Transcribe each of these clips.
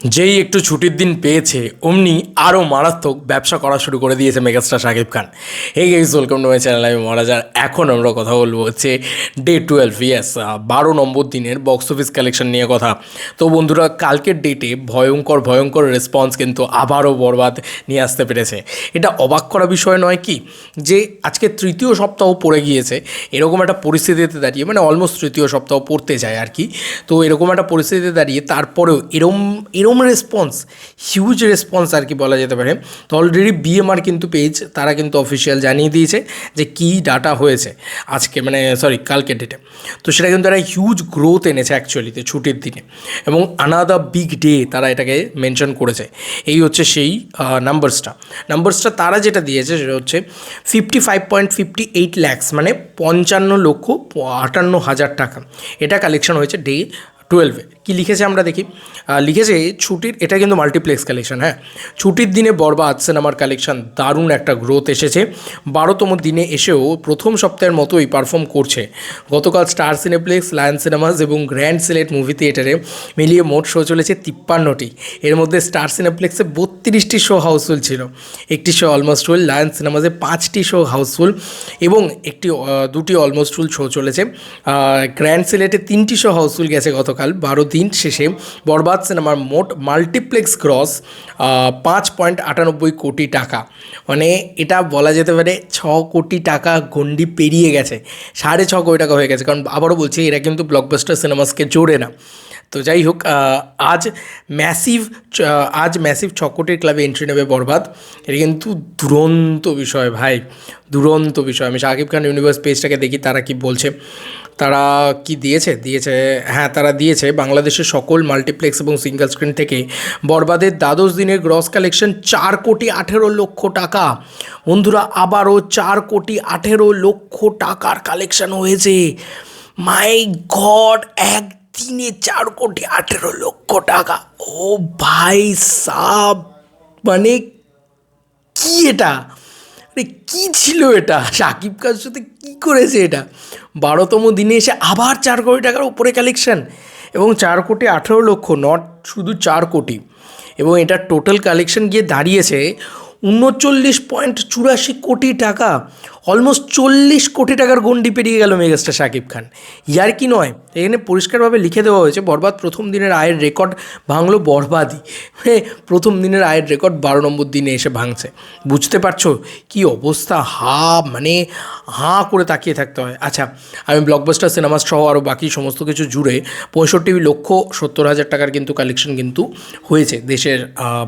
যেই একটু ছুটির দিন পেয়েছে, অমনি আরও মারাত্মক ব্যবসা করা শুরু করে দিয়েছে মেগাস্টার শাকিব খান। এই guys welcome to my channel আমি মহারাজার এখন আমরা কথা বলব হচ্ছে ডে টুয়েলভ ইয়াস বারো নম্বর দিনের বক্স অফিস কালেকশন নিয়ে কথা। তো বন্ধুরা, কালকের ডেটে ভয়ঙ্কর ভয়ঙ্কর রেসপন্স কিন্তু আবারও বরবাদ নিয়ে আসতে পেরেছে। এটা অবাক করা বিষয় নয় কি? যে আজকে তৃতীয় সপ্তাহ পড়ে গিয়েছে, এরকম একটা পরিস্থিতিতে দাঁড়িয়ে মানে অলমোস্ট তৃতীয় সপ্তাহ পড়তে যায় আর কি। তো এরকম একটা পরিস্থিতিতে দাঁড়িয়ে তারপরেও এরম এরম রেসপন্স হিউজ রেসপন্স আর কি বলা যেতে পারে। তো অলরেডি বিএমআর কিন্তু পেজ তারা কিন্তু অফিসিয়াল জানিয়ে দিয়েছে যে কী ডাটা হয়েছে আজকে মানে সরি কালকে ডেটে তো সেটা কিন্তু একটা হিউজ গ্রোথ এনেছে অ্যাকচুয়ালিতে ছুটির দিনে। এবং আনাদা বিগ ডে তারা এটাকে মেনশন করেছে। এই হচ্ছে সেই নাম্বারসটা নাম্বারসটা তারা যেটা দিয়েছে সেটা হচ্ছে fifty five point fifty eight lakhs মানে পঞ্চান্ন লক্ষ আটান্ন হাজার টাকা। এটা কালেকশন হয়েছে ডে টুয়েলভে কী লিখেছে আমরা দেখি? লিখেছে, ছুটির এটা কিন্তু মাল্টিপ্লেক্স কালেকশন হ্যাঁ? ছুটির দিনে বরবাদ সিনেমার কালেকশন দারুণ একটা গ্রোথ এসেছে। বারোতম দিনে এসেও প্রথম সপ্তাহের মতোই পারফর্ম করছে। গতকাল স্টার সিনেপ্লেক্স লায়ন সিনেমাস এবং গ্র্যান্ড সিলেট মুভি থিয়েটারে মিলিয়ে মোট শো চলেছে তিপ্পান্নটি। এর মধ্যে স্টার সিনেপ্লেক্সে বত্রিশটি শো হাউসফুল ছিল। একটি শো অলমোস্ট ফুল লায়ন সিনেমাসে পাঁচটি শো হাউসফুল এবং একটি দুটি অলমোস্ট ফুল শো চলেছে। গ্র্যান্ড সিলেটে তিনটি শো হাউসফুল গেছে গতকাল বারো দিন শেষে বরবাদ সিনেমার মোট মাল্টিপ্লেক্স ক্রস পাঁচ পয়েন্ট আটানব্বই কোটি টাকা। মানে এটা বলা যেতে পারে ছ কোটি টাকা গণ্ডি পেরিয়ে গেছে, সাড়ে ছ কোটি টাকা হয়ে গেছে। কারণ আবারও বলছি, এরা কিন্তু ব্লকবাস্টার সিনেমাসকে জোরে না। তো যাই হোক আজ ম্যাসিভ আজ ম্যাসিভ ছ কোটির ক্লাবে এন্ট্রি নেবে বরবাদ। এটা কিন্তু দুরন্ত বিষয় ভাই, দুরন্ত বিষয়। আমি শাকিব খান ইউনিভার্স পেজটাকে দেখি, তারা কি বলছে? তারা কি দিয়েছে? দিয়েছে হ্যাঁ তারা দিয়েছে। বাংলাদেশের সকল মাল্টিপ্লেক্স এবং সিঙ্গেল স্ক্রিন থেকে বরবাদের দ্বাদশ দিনের গ্রস কালেকশন চার কোটি আঠেরো লক্ষ টাকা। বন্ধুরা, আবারও চার কোটি আঠেরো লক্ষ টাকার কালেকশন হয়েছে। মাই গড এক দিনে চার কোটি আঠেরো লক্ষ টাকা। ও ভাই সাব মানে কি এটা? আরে কী ছিল এটা? সাকিব খান সাথে কী করেছে এটা? বারোতম দিনে এসে আবার চার কোটি টাকার উপরে কালেকশন এবং চার কোটি আঠেরো লক্ষ নট শুধু চার কোটি, এবং এটা টোটাল কালেকশন গিয়ে দাঁড়িয়েছে উনচল্লিশ পয়েন্ট চুরাশি কোটি টাকা। অলমোস্ট চল্লিশ কোটি টাকার গন্ডি পেরিয়ে গেল মেগাস্টার শাকিব খান। ইয়ার কি নয়, এখানে পরিষ্কারভাবে লিখে দেওয়া হয়েছে, বরবাদ প্রথম দিনের আয়ের রেকর্ড ভাঙলো বরবাদই। প্রথম দিনের আয়ের রেকর্ড বারো নম্বর দিনে এসে ভাঙছে। বুঝতে পারছ কি অবস্থা? হা মানে হাঁ করে তাকিয়ে থাকতে হয়। আচ্ছা আমি ব্লকবাস্টার সিনেমা সহ আরও বাকি সমস্ত কিছু জুড়ে পঁয়ষট্টি লক্ষ সত্তর হাজার টাকার কিন্তু কালেকশন কিন্তু হয়েছে দেশের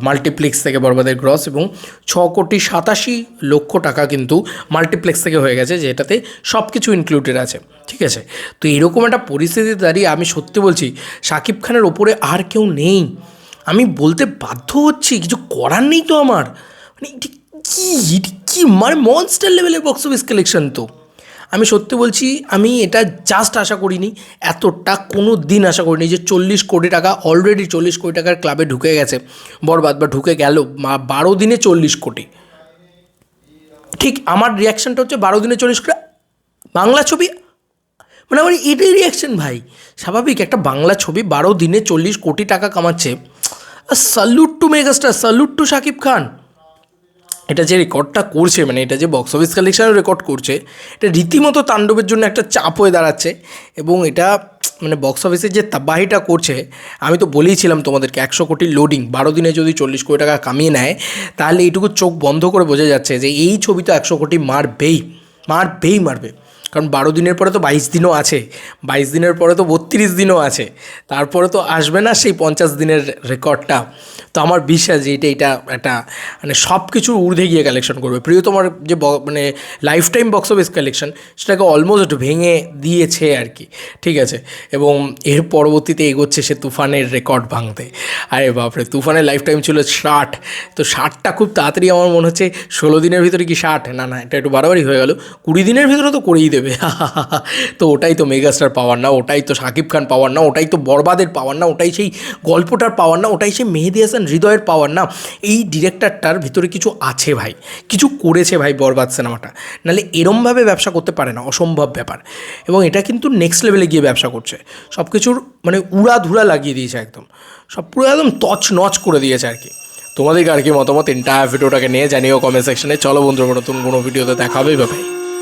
মাল্টিপ্লেক্স থেকে বরবাদের গ্রস এবং ছ কোটি সাতাশি লক্ষ টাকা কিন্তু মাল্টিপ্লেক্স থেকে হয়ে গেছে, যেটাতে সব কিছু ইনক্লুডেড আছে, ঠিক আছে? তো এরকম একটা পরিস্থিতি দাঁড়িয়ে আমি সত্যি বলছি শাকিব খানের ওপরে আর কেউ নেই। আমি বলতে বাধ্য হচ্ছি, কিছু করার নেই তো আমার। মানে এটা কি এটা কি মানে মনস্টার লেভেলের বক্স অফিস কালেকশন তো? আমি সত্যি বলছি, আমি এটা জাস্ট আশা করিনি, এতটা কোনো দিন আশা করিনি যে চল্লিশ কোটি টাকা অলরেডি চল্লিশ কোটি টাকার ক্লাবে ঢুকে গেছে, বরবাদ বা ঢুকে গেল বারো দিনে চল্লিশ কোটি। ঠিক আমার রিয়াকশানটা হচ্ছে বারো দিনে চল্লিশ কোটি বাংলা ছবি মানে আমার এটাই রিয়াকশন ভাই। স্বাভাবিক, একটা বাংলা ছবি বারো দিনে চল্লিশ কোটি টাকা কামাচ্ছে। Salute to megastar salute to Shakib Khan. এটা যে রেকর্ডটা করছে মানে এটা যে বক্স অফিস কালেকশানের রেকর্ড করছে, এটা রীতিমতো তাণ্ডবের জন্য একটা চাপ হয়ে দাঁড়াচ্ছে। এবং এটা মানে বক্স অফিসে যে তাবাহিটা করছে, আমি তো বলেইছিলাম তোমাদেরকে, একশো কোটি লোডিং বারো দিনে যদি চল্লিশ কোটি টাকা কামিয়ে নেয়, তাহলে এইটুকু চোখ বন্ধ করে বোঝা যাচ্ছে যে এই ছবি তো একশো কোটি মারবেই মারবেই মারবে। কারণ বারো দিনের পরে তো বাইশ দিনও আছে। বাইশ দিনের পরে তো বত্রিশ দিনও আছে। তারপরে তো আসবে না সেই পঞ্চাশ দিনের রেকর্ডটা। তো আমার বিশ্বাস যে এটা এটা একটা মানে সব কিছুর ঊর্ধ্বে গিয়ে কালেকশন করবে। প্রিয় তোমার যে মানে life time box office collection সেটাকে অলমোস্ট ভেঙে দিয়েছে আর কি। ঠিক আছে? এবং এর পরবর্তীতে এগোচ্ছে সে তুফানের রেকর্ড ভাঙতে। আরে বাপরে, তুফানের লাইফ টাইম ছিল ষাট। তো ষাটটা খুব তাড়াতাড়ি আমার মনে হচ্ছে ষোলো দিনের ভিতরে কি ষাট? না না, এটা একটু বাড়াবাড়ি হয়ে গেল। কুড়ি দিনের ভিতরে তো করেই দেবে। তো ওটাই তো মেগাস্টার পাওয়ার না, ওটাই তো শাকিব খান পাওয়ার না, ওটাই তো বরবাদের পাওয়ার না, ওটাই সেই গল্পটার পাওয়ার না, ওটাই সেই মেহেদি হাসান হৃদয়ের পাওয়ার না। এই ডিরেক্টরটার ভিতরে কিছু আছে ভাই, কিছু করেছে ভাই বরবাদ সিনেমাটা। নাহলে এরমভাবে ব্যবসা করতে পারে না, অসম্ভব ব্যাপার। এবং এটা কিন্তু নেক্সট লেভেলে গিয়ে ব্যবসা করছে। সব কিছুর মানে উড়াধুরা লাগিয়ে দিয়েছে একদম। সব পুরো একদম তছ নচ করে দিয়েছে আর কি। তোমাদেরকে আর কি মতামত? এন্টায়ার ভিডিওটাকে নিয়ে জানিও কমেন্ট সেকশনে চলো বন্ধুরা, নতুন কোনো ভিডিওতে দেখা হবে ভাবে